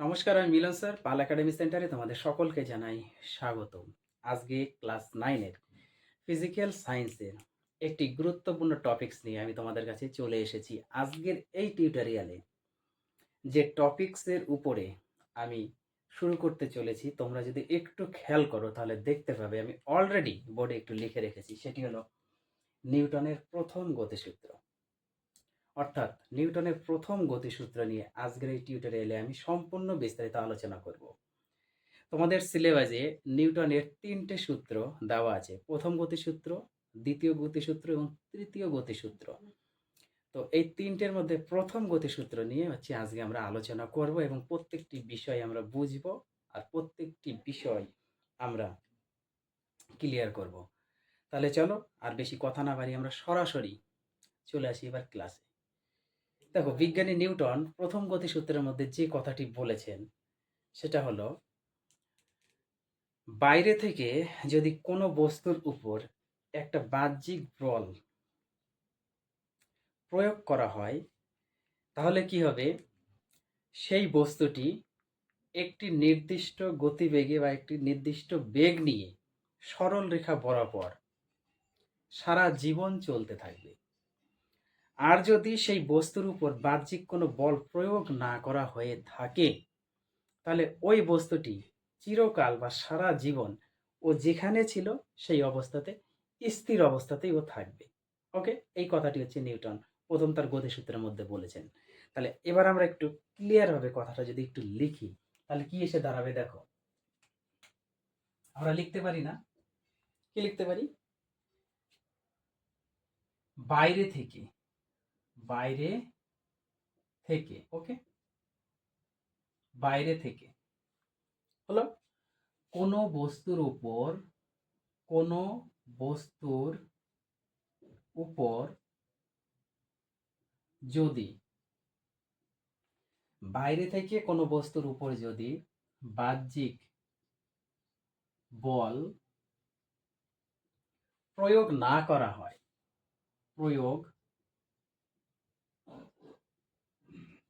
নমস্কার, আমি মিলন স্যার, পাল একাডেমি সেন্টারে তোমাদের সকলকে জানাই স্বাগত আজকে ক্লাস নাইনের ফিজিক্যাল সায়েন্সের একটি গুরুত্বপূর্ণ টপিকস নিয়ে আমি তোমাদের কাছে চলে এসেছি। আজকের এই টিউটোরিয়ালে যে টপিকসের উপরে আমি শুরু করতে চলেছি, তোমরা যদি একটু খেয়াল করো তাহলে দেখতে পাবে, আমি অলরেডি বোর্ডে একটু লিখে রেখেছি, সেটি হলো নিউটনের প্রথম গতিসূত্র। অর্থাৎ নিউটনের প্রথম গতিসূত্র নিয়ে আজকের এই টিউটোরিয়ালে আমি সম্পূর্ণ বিস্তারিত আলোচনা করব। তোমাদের সিলেবাসে নিউটনের তিনটে সূত্র দেওয়া আছে। প্রথম গতিসূত্র, দ্বিতীয় গতিসূত্র এবং তৃতীয় গতিসূত্র। তো এই তিনটের মধ্যে প্রথম গতিসূত্র নিয়ে হচ্ছে আজকে আমরা আলোচনা করব এবং প্রত্যেকটি বিষয় আমরা বুঝব আর প্রত্যেকটি বিষয় আমরা ক্লিয়ার করব। তাহলে চলো আর বেশি কথা না বাড়ি আমরা সরাসরি চলে আসি এবার ক্লাসে দেখো, বিজ্ঞানী নিউটন প্রথম গতিসূত্রের মধ্যে যে কথাটি বলেছেন, সেটা হলো, বাইরে থেকে যদি কোনো বস্তুর উপর একটা বাহ্যিক বল প্রয়োগ করা হয়, তাহলে কি হবে? সেই বস্তুটি একটি নির্দিষ্ট গতিবেগে বা একটি নির্দিষ্ট বেগ নিয়ে সরল রেখা বরাবর সারা জীবন চলতে থাকবে। আর যদি সেই বস্তুর উপর বাহ্যিক কোনো বল প্রয়োগ না করা হয়ে থাকে, তাহলে ওই বস্তুটি চিরকাল বা সারা জীবন ও যেখানে ছিল সেই অবস্থাতে, স্থির অবস্থাতেই ও থাকবে। ওকে? এই কথাটি হচ্ছে নিউটন। প্রথম তার গতিসূত্রের মধ্যে বলেছেন। তাহলে এবার আমরা একটু ক্লিয়ার হবে কথাটা যদি একটু লিখি, তাহলে কি এসে দাঁড়াবে দেখো? আমরা লিখতে পারি না। কি লিখতে পারি? বাইরে থেকে বাইরে থেকে, ওকে? বাইরে থেকে। হলো, কোনো বস্তুর উপর, কোনো বস্তুর উপর যদি, বাইরে থেকে কোনো বস্তুর উপর যদি বাহ্যিক বল প্রয়োগ না করা হয়, প্রয়োগ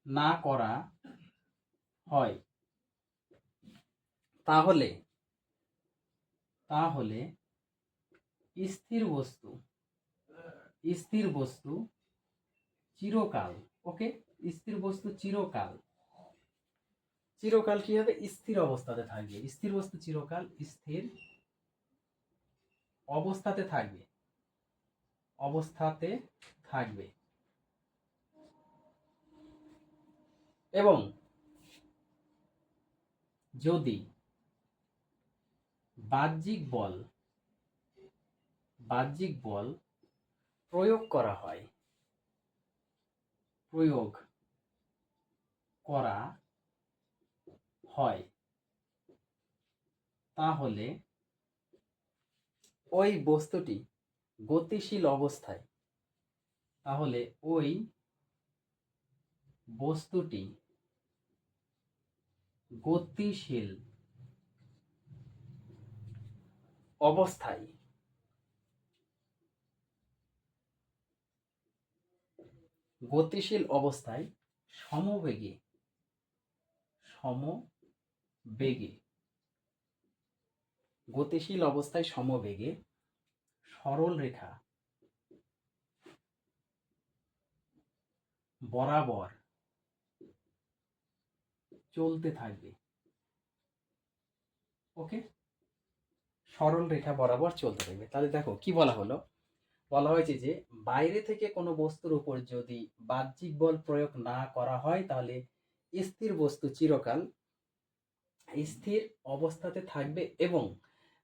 না করা হয়। তাহলে তাহলে স্থির বস্তু স্থির বস্তু চিরকাল, ওকে? স্থির বস্তু চিরকাল। চিরকাল কি হবে? স্থির অবস্থাতে থাকবে। স্থির বস্তু চিরকাল স্থির অবস্থাতে থাকবে। অবস্থাতে থাকবে। এবং যদি বাহ্যিক বল বাহ্যিক বল প্রয়োগ করা হয়, প্রয়োগ করা হয়, তাহলে ওই বস্তুটি গতিশীল অবস্থায়, তাহলে ওই বস্তুটি গতিশীল অবস্থায়। গতিশীল অবস্থায় সমবেগে সমবেগে। গতিশীল অবস্থায় সমবেগে সরল রেখা বরাবর। চলতে থাকবে। ওকে সরল রেখা বরাবর চলতে থাকবে। তাহলে দেখো, কি বলা হলো? বলা হয়েছে যে, বাইরে থেকে কোনো বস্তুর উপর যদি বাহ্যিক বল প্রয়োগ না করা হয়, তাহলে স্থির বস্তু চিরকাল স্থির অবস্থাতে থাকবে এবং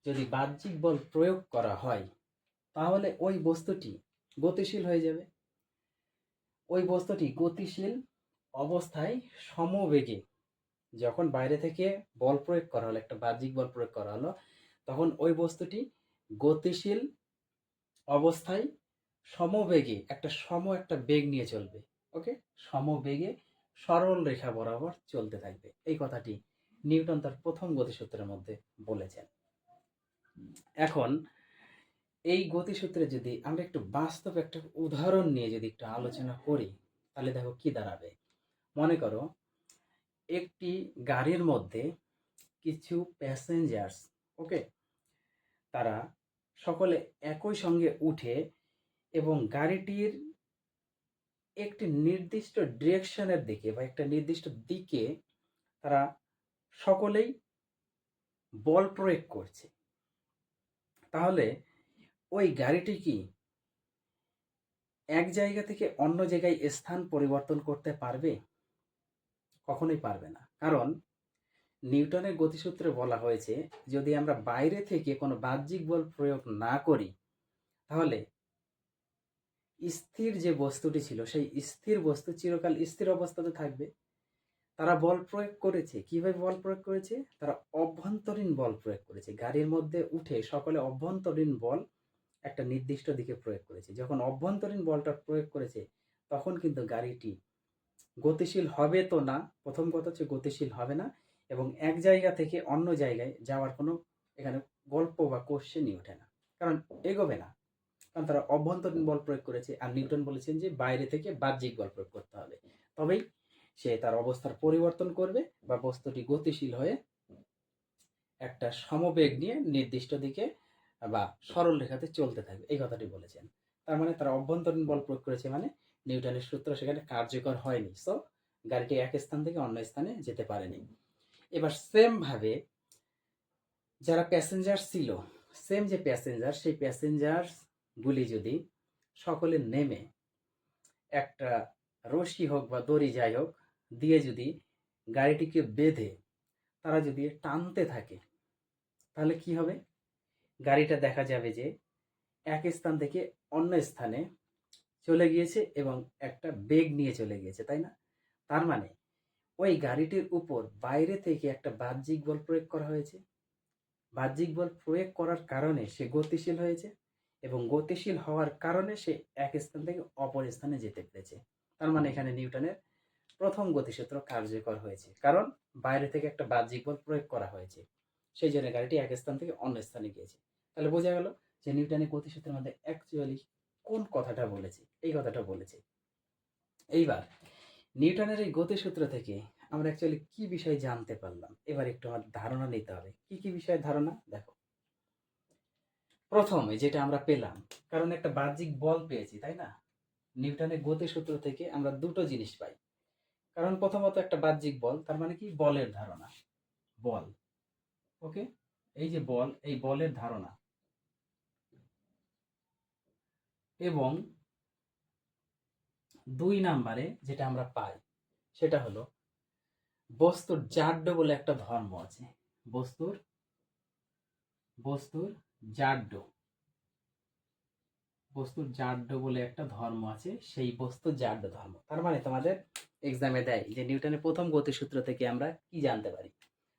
যদি বাহ্যিক বল প্রয়োগ করা হয়, তাহলে ওই বস্তুটি গতিশীল হয়ে যাবে। ওই বস্তুটি গতিশীল অবস্থায় সমবেগে যখন বাইরে থেকে বল প্রয়োগ করা হলো, একটা বাহ্যিক বল প্রয়োগ করা হলো, তখন ওই বস্তুটি গতিশীল অবস্থায় সমবেগে, একটা সম একটা বেগ নিয়ে চলবে, ওকে? সমবেগে সরল রেখা বরাবর চলতে থাকবে। এই কথাটি নিউটন তার প্রথম গতিসূত্রের মধ্যে বলেছেন। এখন এই গতিসূত্রে যদি আমরা একটু বাস্তব একটা উদাহরণ নিয়ে যদি একটু আলোচনা করি, তাহলে দেখো কি দাঁড়াবে। মনে করো একটি গাড়ির মধ্যে কিছু প্যাসেঞ্জার্স ওকে তারা সকলে একই সঙ্গে উঠে এবং গাড়িটির একটি নির্দিষ্ট ডিরেকশনের দিকে বা একটা নির্দিষ্ট দিকে তারা সকলেই বল প্রয়োগ করছে। তাহলে ওই গাড়িটি কি এক জায়গা থেকে অন্য জায়গায় স্থান পরিবর্তন করতে পারবে? কখনোই পারবে না। কারণ নিউটনের গতিসূত্রে বলা হয়েছে, যদি আমরা বাইরে থেকে কোনো বাহ্যিক বল প্রয়োগ না করি, তাহলে স্থির যে বস্তুটি ছিল, সেই স্থির বস্তু চিরকাল স্থির অবস্থাতে থাকবে। তারা বল প্রয়োগ করেছে। কীভাবে বল প্রয়োগ করেছে? তারা অভ্যন্তরীণ বল প্রয়োগ করেছে। গাড়ির মধ্যে উঠে সকলে অভ্যন্তরীণ বল একটা নির্দিষ্ট দিকে প্রয়োগ করেছে। যখন অভ্যন্তরীণ বলটা প্রয়োগ করেছে, তখন কিন্তু গাড়িটি গতিশীল হবে তো না, প্রথম কথা হচ্ছে গতিশীল হবে না এবং এক জায়গা থেকে অন্য জায়গায় যাওয়ার কোনো এখানে গল্প বা কোশ্চেনই ওঠে না। কারণ এগোবে না। কারণ তারা অভ্যন্তরীণ বল প্রয়োগ করেছে আর নিউটন বলেছেন যে বাইরে থেকে বাহ্যিক বল প্রয়োগ করতে হবে। তবেই সে তার অবস্থার পরিবর্তন করবে বা বস্তুটি গতিশীল হয়ে একটা সমবেগ নিয়ে নির্দিষ্ট দিকে বা সরল রেখাতে চলতে থাকবে। এই কথাটি বলেছেন। তার মানে তারা অভ্যন্তরীণ বল প্রয়োগ করেছে মানে নিউটনের সূত্র সেখানে কার্যকর হয়নি। সো গাড়িটি এক স্থান থেকে অন্য স্থানে যেতে পারেনি। এবার সেম ভাবে যারা প্যাসেঞ্জার ছিল সেম যে প্যাসেঞ্জার সেই প্যাসেঞ্জার গুলি যদি সকলে নেমে একটা রশি হোক বা দড়ি যাই হোক, দিয়ে যদি গাড়িটিকে বেঁধে তারা যদি টানতে থাকে, তাহলে কি হবে? গাড়িটা দেখা যাবে যে এক স্থান থেকে অন্য স্থানে চলে গিয়েছে এবং একটা বেগ নিয়ে চলে গিয়েছে, তাই না? তার মানে ওই গাড়িটির উপর বাইরে থেকে একটা বাহ্যিক বল প্রয়োগ করা হয়েছে। বাহ্যিক বল প্রয়োগ করার কারণে সে গতিশীল হয়েছে এবং গতিশীল হওয়ার কারণে সে এক স্থান থেকে অপর স্থানে যেতে পেরেছে। তার মানে এখানে নিউটনের প্রথম গতিসূত্র কার্যকর হয়েছে। কারণ বাইরে থেকে একটা বাহ্যিক বল প্রয়োগ করা হয়েছে। সেই জন্য গাড়িটি এক স্থান থেকে অন্য স্থানে গিয়েছে। তাহলে বোঝা গেল যে নিউটনের গতিসূত্রের মধ্যে অ্যাকচুয়ালি কোন কথাটা বলেছে? এই কথাটা বলেছে। এইবার নিউটনের এই গতিসূত্র থেকে আমরা অ্যাকচুয়ালি কি বিষয় জানতে পারলাম? এবার একটু আমার ধারণা নিতে হবে। কি কি বিষয়ের ধারণা? দেখো। প্রথমে যেটা আমরা পেলাম, কারণ একটা বাহ্যিক বল পেয়েছি, তাই না? নিউটনের গতিসূত্র থেকে আমরা দুটো জিনিস পাই। কারণ প্রথমত একটা বাহ্যিক বল, তার মানে কি? বলের ধারণা। বল। ওকে এই যে বল, এই বলের ধারণা। এবং দুই নাম্বারে যেটা আমরা পাই, সেটা হলো বস্তুর জাড্য বলে একটা ধর্ম আছে। বস্তুর বস্তুর জাড্য বস্তুর জাড্য বলে একটা ধর্ম আছে, সেই বস্তু জাড্য ধর্ম। তার মানে তোমাদের এক্সামে দেয় যে নিউটনের প্রথম গতিসূত্র থেকে আমরা কি জানতে পারি?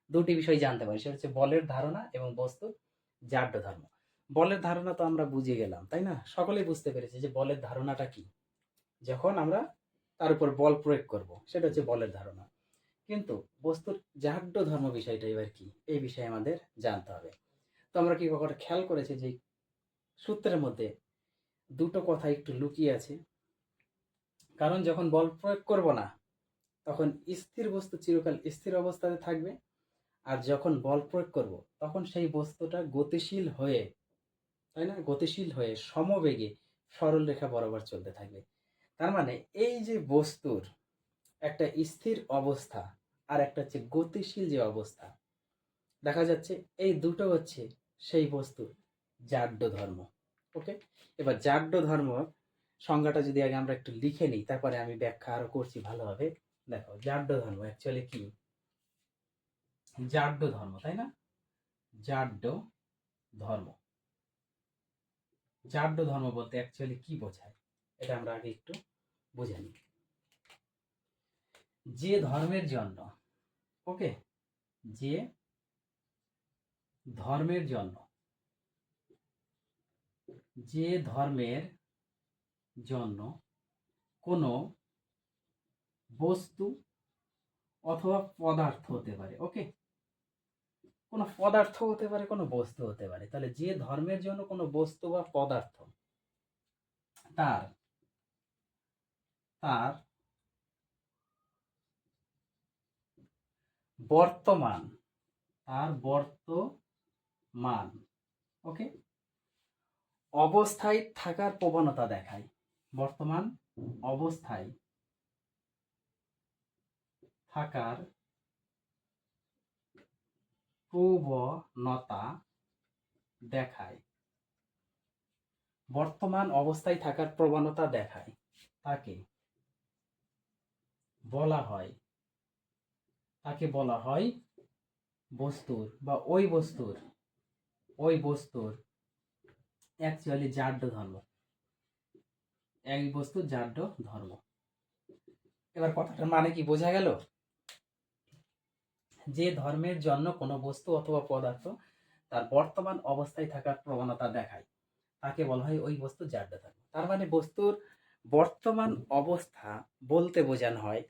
দুটি বিষয় জানতে পারি, সেটা হচ্ছে বলের ধারণা এবং বস্তুর জাড্য ধর্ম। বলের ধারণা তো আমরা বুঝে গেলাম, তাই না? সকলেই বুঝতে পেরেছে যে বলের ধারণাটা কি। যখন আমরা তার উপর বল প্রয়োগ করব, সেটা হচ্ছে বলের ধারণা। কিন্তু বস্তুর জাড্য ধর্ম বিষয়টা এবার কি? এই বিষয়ে আমাদের জানতে হবে। তো আমরা কি কখনো খেয়াল করেছি যে সূত্রের মধ্যে দুটো কথা একটু লুকিয়ে আছে? কারণ যখন বল প্রয়োগ করব না, তখন স্থির বস্তু চিরকাল স্থির অবস্থাতে থাকবে। আর যখন বল প্রয়োগ করব, তখন সেই বস্তুটা গতিশীল হয়ে তাই না? গতিশীল হয়ে সমবেগে সরল রেখা বরাবর চলতে থাকবে। তার মানে এই যে বস্তুর একটা স্থির অবস্থা আর একটা হচ্ছে গতিশীল যে অবস্থা, দেখা যাচ্ছে এই দুটো হচ্ছে সেই বস্তুর জাড্য ধর্ম, ওকে? এবার জাড্য ধর্ম সংজ্ঞাটা যদি আগে আমরা একটু লিখে নিই, তারপরে আমি ব্যাখ্যা আরও করছি ভালোভাবে। দেখো, জাড্য ধর্ম অ্যাকচুয়ালি কি? জাড্য ধর্ম, তাই না? জাড্য ধর্ম। জাড্য ধর্ম বলতে অ্যাকচুয়ালি কি বোঝায়? এটা আমরা আগে একটু বুঝে নিই। যে ধর্মের জন্য ওকে যে ধর্মের জন্য, যে ধর্মের জন্য কোনো বস্তু অথবা পদার্থ হতে পারে ওকে কোনো পদার্থ হতে পারে, কোনো বস্তু হতে পারে। তাহলে যে ধর্মের জন্য কোনো বস্তু বা পদার্থ, তার তার বর্তমান তার বর্তমান ওকে অবস্থায় থাকার প্রবণতা দেখায়। বর্তমান অবস্থায় থাকার প্রবণতা দেখায়। বর্তমান অবস্থায় থাকার প্রবণতা দেখায়। তাকে বলা হয়, তাকে বলা হয় বস্তুর বা ওই বস্তুর ওই বস্তুর অ্যাকচুয়ালি জাড্য ধর্ম। এই বস্তু জাড্য ধর্ম। এবার কথাটার মানে কি বোঝা গেল? যে ধর্মের জন্য কোনো বস্তু অথবা পদার্থ তার বর্তমান অবস্থায় থাকার প্রবণতা দেখায়, তাকে বলা হয় ওই বস্তু জাড্য ধর্ম। তার মানে বস্তুর বর্তমান অবস্থা বলতে বোঝানো হয়,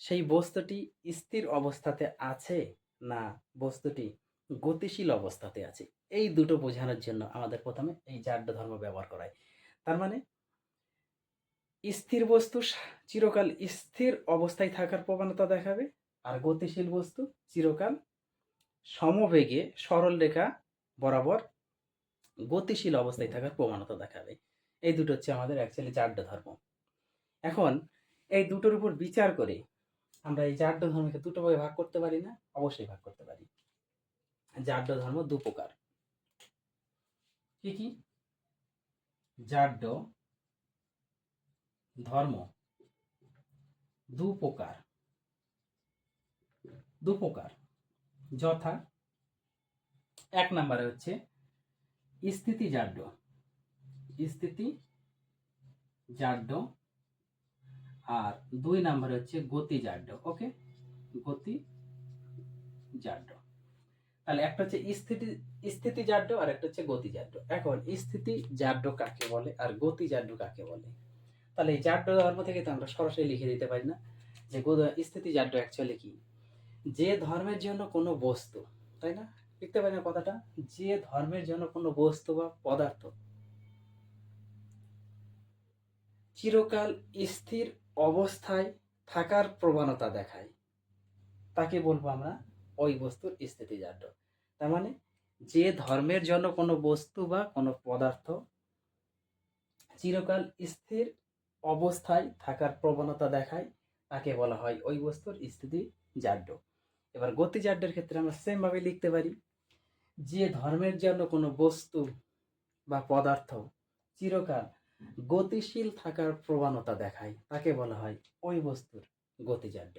সেই বস্তুটি স্থির অবস্থাতে আছে না বস্তুটি গতিশীল অবস্থাতে আছে। এই দুটো বোঝানোর জন্য আমাদের প্রথমে এই জাড্য ধর্ম ব্যবহার করায় তার মানে স্থির বস্তু চিরকাল স্থির অবস্থায় থাকার প্রবণতা দেখাবে আর গতিশীল বস্তু চিরকাল সমবেগে সরল রেখা বরাবর গতিশীল অবস্থায় থাকার প্রবণতা দেখাবে। এই দুটো হচ্ছে আমাদের অ্যাকচুয়ালি জাড্য ধর্ম। এখন এই দুটোর উপর বিচার করে আমরা এই জাড্য ধর্মকে দুটো ভাগে ভাগ করতে পারি না? অবশ্যই ভাগ করতে পারি। জাড্য ধর্ম দু প্রকার। কি কি? জাড্য ধর্ম দু প্রকার। দু প্রকার যথা, এক নম্বরে হচ্ছে স্থিতি জাড্য স্থিতি জাড্য আর দুই নম্বরে হচ্ছে গতি জাড্য ওকে? গতি জাড্য তাহলে একটা হচ্ছে স্থিতি স্থিতি জাড্য আর একটা হচ্ছে গতি জাড্য এখন স্থিতি জাড্য কাকে বলে আর গতি জাড্য কাকে বলে? তাহলে এই জাড্য ধর্ম থেকে তো আমরা সরাসরি লিখে দিতে পারি না যে স্থিতি জাড্য অ্যাকচুয়ালি কি? যে ধর্মের জন্য কোনো বস্তু, তাই না? লিখতে পারি না কথাটা? যে ধর্মের জন্য কোনো বস্তু বা পদার্থ চিরকাল স্থির অবস্থায় থাকার প্রবণতা দেখায়, তাকে বলব আমরা ওই বস্তুর স্থিতিজাড্য তার মানে যে ধর্মের জন্য কোনো বস্তু বা কোনো পদার্থ চিরকাল স্থির অবস্থায় থাকার প্রবণতা দেখায়, তাকে বলা হয় ওই বস্তুর স্থিতি জাড্য এবার গতিজাড্যের ক্ষেত্রে আমরা সেম ভাবে লিখতে পারি। যে ধর্মের জন্য কোনো বস্তু বা পদার্থ চিরকাল গতিশীল থাকার প্রবণতা দেখায়, তাকে বলা হয় ওই বস্তুর গতিজাড্য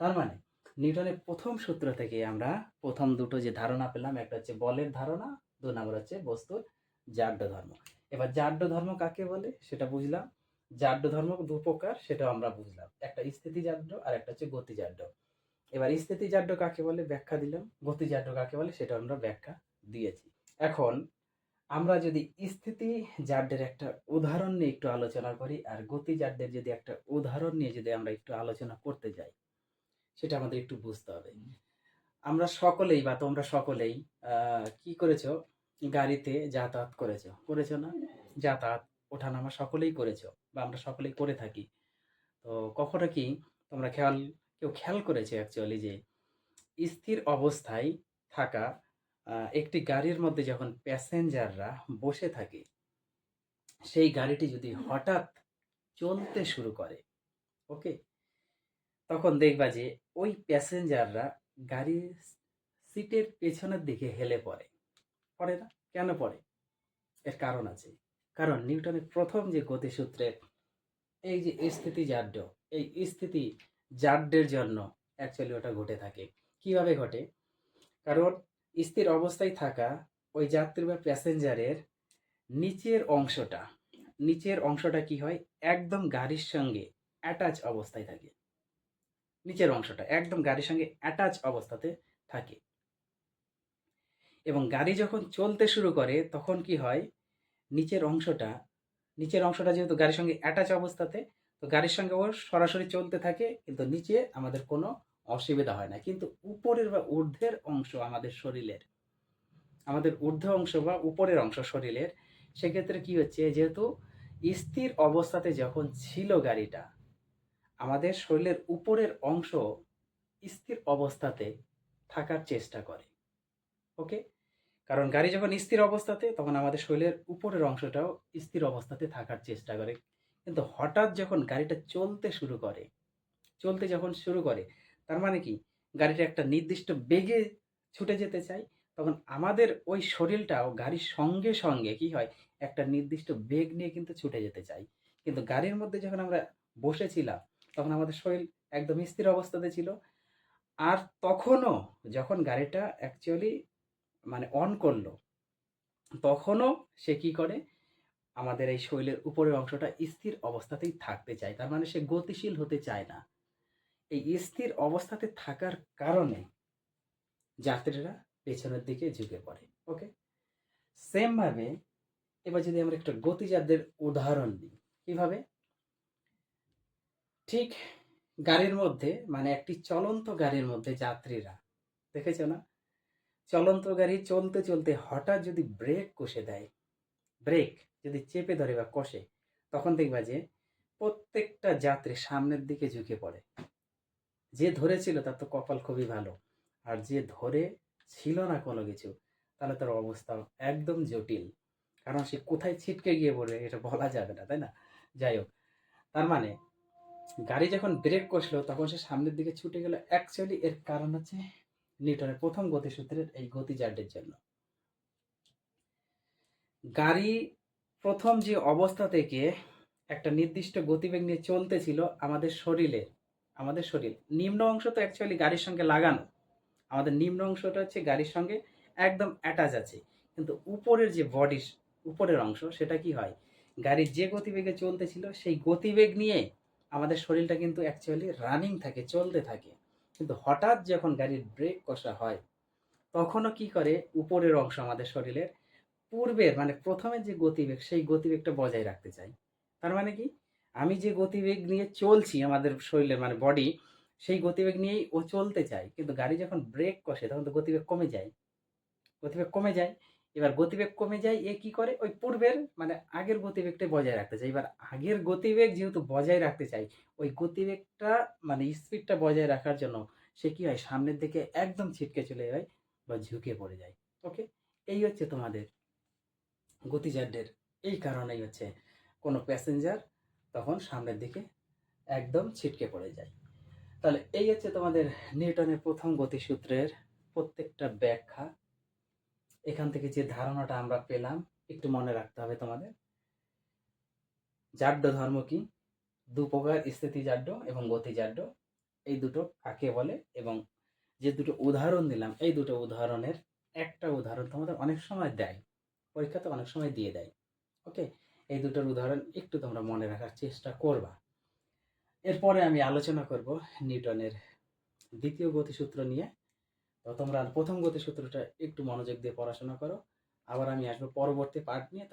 তার মানে নিউটনের প্রথম সূত্র থেকে আমরা প্রথম দুটো যে ধারণা পেলাম, একটা হচ্ছে বলের ধারণা, দু নম্বর হচ্ছে বস্তুর জাড্য ধর্ম। এবার জাড্য ধর্ম কাকে বলে সেটা বুঝলাম। জাড্য ধর্ম দু প্রকার সেটাও আমরা বুঝলাম। একটা স্থিতি জাড্য আর একটা হচ্ছে গতি জাড্য এবার স্থিতি জাড্য কাকে বলে? ব্যাখ্যা দিলাম। গতি জাড্য কাকে বলে? সেটা আমরা ব্যাখ্যা দিয়েছি। এখন আমরা যদি স্থিতি জাড্যের একটা উদাহরণ নিয়ে একটু আলোচনা করি আর গতি জাড্যের যদি একটা উদাহরণ নিয়ে যদি আমরা একটু আলোচনা করতে যাই সেটা আমাদের একটু বুঝতে হবে। আমরা সকলেই বা তোমরা সকলেই কি করেছ? গাড়িতে যাতায়াত করেছ। করেছ না? যাতায়াত ওঠানামা সকলেই করেছ বা আমরা সকলেই করে থাকি। তো কখনো কি তোমরা খেয়াল কেউ খেয়াল করেছে অ্যাকচুয়ালি যে স্থির অবস্থায় থাকা একটি গাড়ির মধ্যে যখন প্যাসেঞ্জাররা বসে থাকে সেই গাড়িটি যদি হঠাৎ চলতে শুরু করে ওকে তখন দেখবা যে ওই প্যাসেঞ্জাররা গাড়ির সিটের পেছনের দিকে হেলে পড়ে। পড়ে না? কেন পড়ে? এর কারণ আছে। কারণ নিউটনের প্রথম যে গতিসূত্রের এই যে স্থিতি জাড্য এই স্থিতি জাড্যের জন্য অ্যাকচুয়ালি ওটা ঘটে থাকে। কীভাবে ঘটে? কারণ স্থির অবস্থায় থাকা ওই যাত্রী বা প্যাসেঞ্জারের নিচের অংশটা নিচের অংশটা কি হয়? একদম গাড়ির সঙ্গে অ্যাটাচ অবস্থায় থাকে। নিচের অংশটা, একদম গাড়ির সঙ্গে অ্যাটাচ অবস্থাতে থাকে। এবং গাড়ি যখন চলতে শুরু করে, তখন কি হয়? নিচের অংশটা নিচের অংশটা যেহেতু গাড়ির সঙ্গে অ্যাটাচ অবস্থাতে তো গাড়ির সঙ্গে ও সরাসরি চলতে থাকে, কিন্তু নিচে আমাদের কোনো অসুবিধা হয় না। কিন্তু উপরের বা ঊর্ধ্বের অংশ আমাদের শরীরের, আমাদের ঊর্ধ্ব অংশ বা উপরের অংশ শরীরের, সেক্ষেত্রে কি হচ্ছে, যেহেতু স্থির অবস্থাতে যখন ছিল গাড়িটা, আমাদের শরীরের উপরের অংশ স্থির অবস্থাতে থাকার চেষ্টা করে, ওকে? কারণ গাড়ি যখন স্থির অবস্থাতে, তখন আমাদের শরীরের উপরের অংশটাও স্থির অবস্থাতে থাকার চেষ্টা করে। কিন্তু হঠাৎ যখন গাড়িটা চলতে শুরু করে, চলতে যখন শুরু করে, তার মানে কি? গাড়িটা একটা নির্দিষ্ট বেগে ছুটে যেতে চায়, তখন আমাদের ওই শরীরটাও গাড়ির সঙ্গে সঙ্গে কি হয়? একটা নির্দিষ্ট বেগ নিয়ে কিন্তু ছুটে যেতে চাই কিন্তু গাড়ির মধ্যে যখন আমরা বসেছিলাম, তখন আমাদের শরীর একদম স্থির অবস্থাতে ছিল। আর তখনও যখন গাড়িটা অ্যাকচুয়ালি মানে অন করল, তখনও সে কি করে? আমাদের এই শৈলের উপরের অংশটা স্থির অবস্থাতেই থাকতে চায়। তার মানে সে গতিশীল হতে চায় না। এই স্থির অবস্থাতে থাকার কারণে যাত্রীরা পেছনের দিকে ঝুঁকে পড়ে ওকে সেম ভাবে এবার যদি আমরা একটা গতিযাত্রীর উদাহরণ দিই, কীভাবে? ঠিক গাড়ির মধ্যে মানে একটি চলন্ত গাড়ির মধ্যে যাত্রীরা, দেখেছ না? চলন্ত গাড়ি চলতে চলতে হঠাৎ যদি ব্রেক কষে দেয় ব্রেক যদি চেপে ধরে বা কষে, তখন দেখবা যে প্রত্যেকটা যাত্রী সামনের দিকে ঝুঁকে পড়ে। যে ধরেছিল তার তো কপাল খুবই ভালো। আর যে ধরে ছিল না কোনো কিছু, তাহলে তার অবস্থা একদম জটিল। কারণ সে কোথায় ছিটকে গিয়ে পড়বে এটা বলা যাবে না, তাই না? যাই হোক, তার মানে গাড়ি যখন ব্রেক কষলো, তখন সে সামনের দিকে ছুটে গেল। অ্যাকচুয়ালি এর কারণ হচ্ছে নিউটনের প্রথম গতিসূত্রের এই গতিজাডের জন্য। গাড়ি প্রথম যে অবস্থা থেকে একটা নির্দিষ্ট গতিবেগ নিয়ে চলতেছিল আমাদের শরীরে, আমাদের শরীর। নিম্ন অংশ তো অ্যাকচুয়ালি গাড়ির সঙ্গে লাগানো। আমাদের নিম্ন অংশটা হচ্ছে গাড়ির সঙ্গে একদম অ্যাটাচ আছে। কিন্তু উপরের যে বডি উপরের অংশ, সেটা কি হয়? গাড়ির যে গতিবেগে চলতেছিল, সেই গতিবেগ নিয়ে আমাদের শরীরটা কিন্তু অ্যাকচুয়ালি রানিং থাকে, চলতে থাকে। কিন্তু হঠাৎ যখন গাড়ির ব্রেক কষা হয়, তখনও কি করে? উপরের অংশ আমাদের শরীরের পূর্বের মানে প্রথমে যে গতিবেগ, সেই গতিবেগটা বজায় রাখতে চাই। তার মানে কি? আমি যে গতিবেগ নিয়ে চলছি আমাদের শরীরের মানে বডি সেই গতিবেগ নিয়েই ও চলতে চায়। কিন্তু গাড়ি যখন ব্রেক কষে, তখন তো গতিবেগ কমে যায়। গতিবেগ কমে যায়। এবার গতিবেগ কমে যায়, এ কি করে? ওই পূর্বের মানে আগের গতিবেগটা বজায় রাখতে চাই এবার আগের গতিবেগ যেহেতু বজায় রাখতে চাই ওই গতিবেগটা মানে স্পিডটা বজায় রাখার জন্য সে কি হয়? সামনের দিকে একদম ছিটকে চলে যায় বা ঝুঁকে পড়ে যায়। ওকে এই হচ্ছে তোমাদের গতিজাড্যের এই কারণেই হচ্ছে কোনো প্যাসেঞ্জার তখন সামনের দিকে একদম ছিটকে পড়ে যায়। তাহলে এই হচ্ছে তোমাদের নিউটনের প্রথম গতিসূত্রের প্রত্যেকটা ব্যাখ্যা। এখান থেকে যে ধারণাটা আমরা পেলাম, একটু মনে রাখতে হবে তোমাদের। জাড্য ধর্ম কি? দু প্রকার স্থিতি জাড্য এবং গতি জাড্য এই দুটো কাকে বলে? এবং যে দুটো উদাহরণ দিলাম, এই দুটো উদাহরণের একটা উদাহরণ তোমাদের অনেক সময় দেয়। পরীক্ষাতে অনেক সময় দিয়ে দেয়। ওকে? এই দুটোর উদাহরণ একটু তোমরা মনে রাখার চেষ্টা করবা। এরপরে আমি আলোচনা করব নিউটনের দ্বিতীয় গতিসূত্র নিয়ে। তো তোমরা প্রথম গতিসূত্রটা একটু মনোযোগ দিয়ে পড়াশোনা করো। আবার আমি আসব পরবর্তী পার্ট নিয়ে, তাহলে